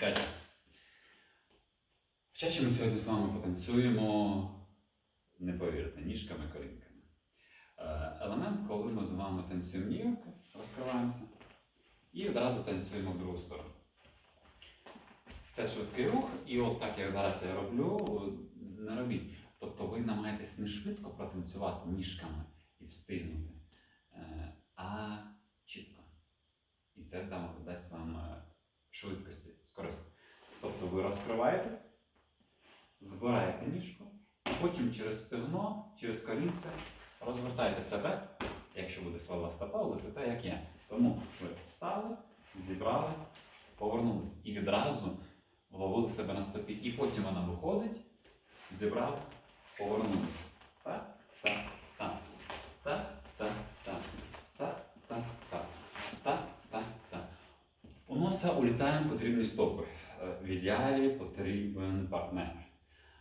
Чача. В чачі ми сьогодні з вами потанцюємо, не повірите, ніжками, колінками. Е, Елемент, коли ми з вами танцюємо нівки, розкриваємося, і одразу танцюємо в другу сторону. Це швидкий рух, і от так, як зараз я роблю, не робіть. Тобто ви намагаєтесь не швидко протанцювати ніжками і встигнути, е, а чітко. І це дасть вам е, швидкості, ви розкриваєтесь, збираєте ніжку, потім через стегно, через колінце розвертаєте себе, якщо буде слаба стопа, летите, як я. Тому ви стали, зібрали, повернулись і відразу вловили себе на стопі. І потім вона виходить, зібрав, повернулись. Так, так, так, так, так, так, так, так, так, так, так, так. У носа у літаєм потрібні стопи. Е, В ідеалі потрібен партнер.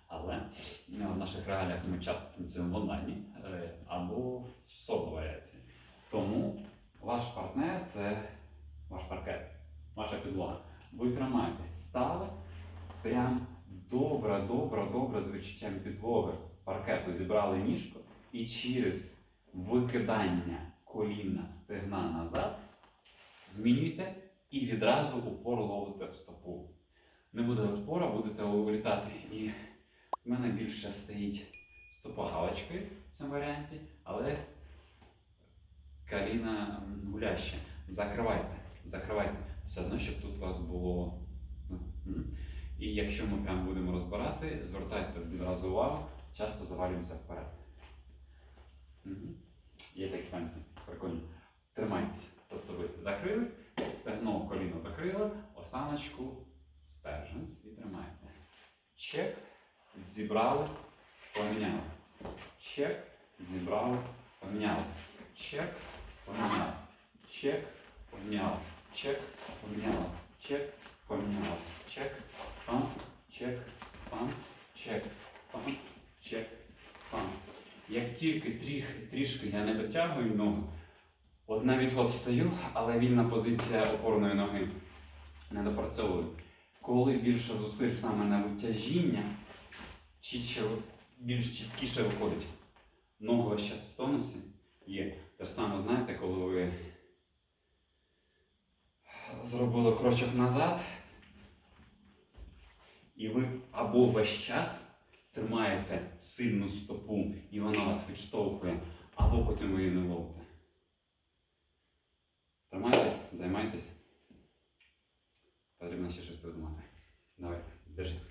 Але е, в наших реаліях ми часто танцюємо в онлайні е, або в соло варіації. Тому ваш партнер це ваш паркет, ваша підлога. Ви тримаєтесь, стали прям добре, добре, добре з відчуттям підлоги паркету зібрали ніжку і через викидання коліна стегна назад змінюйте і відразу упор ловите в стопу. Не буде опора, будете улітати. І в мене більше стоїть стопа галочкою в цьому варіанті, але коліна гуляще. Закривайте, закривайте. Все одно, щоб тут у вас було. ну. І якщо ми прям будемо розбирати, звертайте відразу увагу, часто завалюємося вперед. Є такі танці, прикольно. Тримайтеся. Тобто ви закрились, стегно коліно закрили, осаночку стерженс і тримаєте. Чек, зібрали, поміняли. Чек, зібрали, поміняли. Чек, поміняли. Чек, поміняли. Чек, поміняли. Чек, поміняли. Чек, пам, чек, пам, чек, пам, чек, пам. Як тільки тріх, трішки я не дотягую ногу, от навіть от стою, але вільна позиція опорної ноги не допрацьовую. Коли більше зусиль саме на витяжіння, чітче, більш чіткіше виходить. Нога зараз в тонусі є. Те ж саме, знаєте, коли ви зробили крочок назад, і ви або весь час тримаєте сильну стопу, і вона вас відштовхує, або потім ви її не ловите. Тримайтесь, займайтесь. Потрібно ще щось придумати. Давайте, держіться.